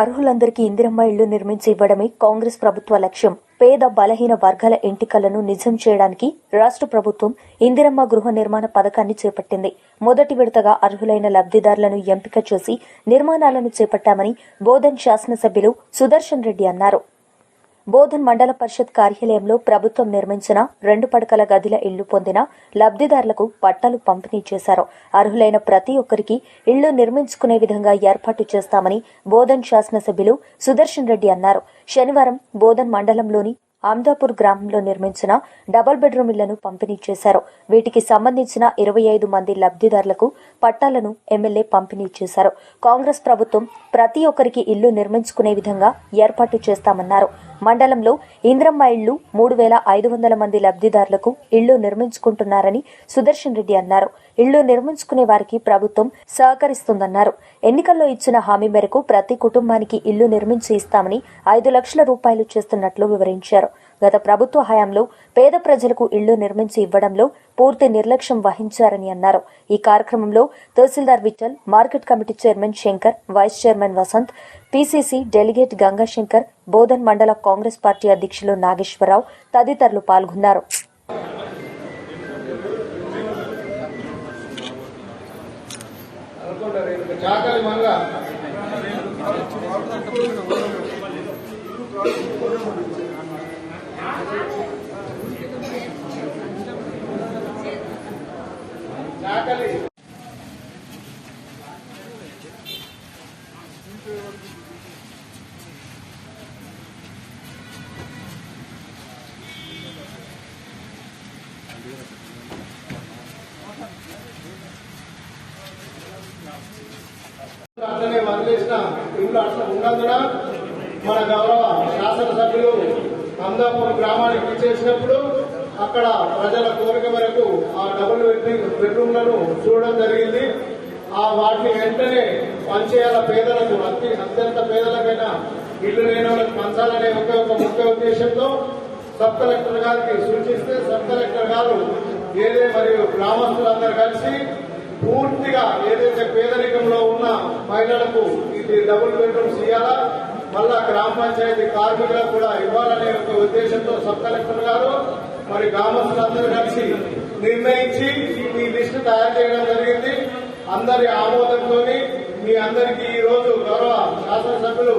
అర్హులందరికీ ఇందిరమ్మ ఇళ్ళు నిర్మించి ఇవ్వడమే కాంగ్రెస్ ప్రభుత్వ లక్ష్యం. పేద బలహీన వర్గాల ఎంటికలను నిజం చేయడానికి రాష్ట్ర ప్రభుత్వం ఇందిరమ్మ గృహ నిర్మాణ పథకాన్ని చేపట్టింది. మొదటి విడతగా అర్హులైన లబ్ధిదారులను ఎంపిక చేసి నిర్మాణాలను చేపట్టామని బోధన్ శాసనసభ్యులు సుదర్శన్ రెడ్డి అన్నారు. బోధన్ మండల పరిషత్ కార్యాలయంలో ప్రభుత్వం నిర్మించిన రెండు పడకల గదిల ఇళ్ళు పొందిన లబ్దిదారులకు పట్టాలు పంపిణీ చేశారు. అర్హులైన ప్రతి ఒక్కరికి ఇళ్ళు నిర్మించుకునే విధంగా ఏర్పాటు చేస్తామని బోధన్ శాసనసభ్యులు సుదర్శన్ రెడ్డి అన్నారు. శనివారం బోధన్ మండలంలోని ఆమ్దాపూర్ గ్రామంలో నిర్మించిన డబుల్ బెడ్రూమ్ ఇళ్ళను పంపిణీ చేశారు. వీటికి సంబంధించిన ఇరవై ఐదు మంది లబ్ధిదారులకు పట్టాలను ఎమ్మెల్యే పంపిణీ చేశారు. కాంగ్రెస్ ప్రభుత్వం ప్రతి ఒక్కరికి ఇల్లు నిర్మించుకునే విధంగా ఏర్పాటు చేస్తామన్నారు. మండలంలో ఇంద్రమ్మ ఇళ్ళు మూడు వేల ఐదు వందల మంది లబ్ధిదారులకు ఇళ్ళు నిర్మించుకుంటున్నారని సుదర్శన్ రెడ్డి అన్నారు. ఇళ్ళు నిర్మించుకునే వారికి ప్రభుత్వం సహకరిస్తుందన్నారు. ఎన్నికల్లో ఇచ్చిన హామీ మేరకు ప్రతి కుటుంబానికి ఇల్లు నిర్మించి ఇస్తామని ఐదు లక్షల రూపాయలు చేస్తున్నట్లు వివరించారు. గత ప్రభుత్వ హయాంలో పేద ప్రజలకు ఇళ్ళు నిర్మించి ఇవ్వడంలో పూర్తి నిర్లక్ష్యం వహించారని అన్నారు. ఈ కార్యక్రమంలో తహసీల్దార్ Vithal market committee chairman Shankar vice chairman Vasant PCC delegate Gangashankar Bodhan మండల కాంగ్రెస్ పార్టీ అధ్యక్షులు నాగేశ్వరరావు తదితరులు పాల్గొన్నారు. అట్లనే వదిలేసిన ఇంట్లో అట్లా ఉన్నందున మన గౌరవ శాసనసభ్యులు అందాపూర్ గ్రామానికి ఇచ్చేసినప్పుడు అక్కడ ప్రజల కోరిక మేరకు ఆ డబుల్ బెడ్రూమ్లను చూడడం జరిగింది. ఆ వాటిని వెంటనే పంచేయాల పేదలకు అతి అత్యంత పేదలకైనా ఇల్లు లేని వాళ్ళకి పంచాలనే ఒకే ఒక ముఖ్య ఉద్దేశంతో సబ్ కలెక్టర్ గారికి సూచిస్తే సబ్ కలెక్టర్ గారు ఏదే మరియు గ్రామస్తులందరూ కలిసి పూర్తిగా ఏదైతే పేదరికంలో ఉన్న మహిళలకు ఇది డబుల్ బెడ్రూమ్స్ ఇవ్వాలా గ్రామ పంచాయతీ కార్మికులకు కూడా ఇవ్వాలనే ఒక ఉద్దేశంతో సబ్ కలెక్టర్ గారు మరి గ్రామస్తులందరూ కలిసి నిర్ణయించి ఈ లిస్టు తయారు చేయడం జరిగింది. అందరి ఆమోదంతో మీ అందరికీ ఈ రోజు గౌరవ శాసనసభ్యులు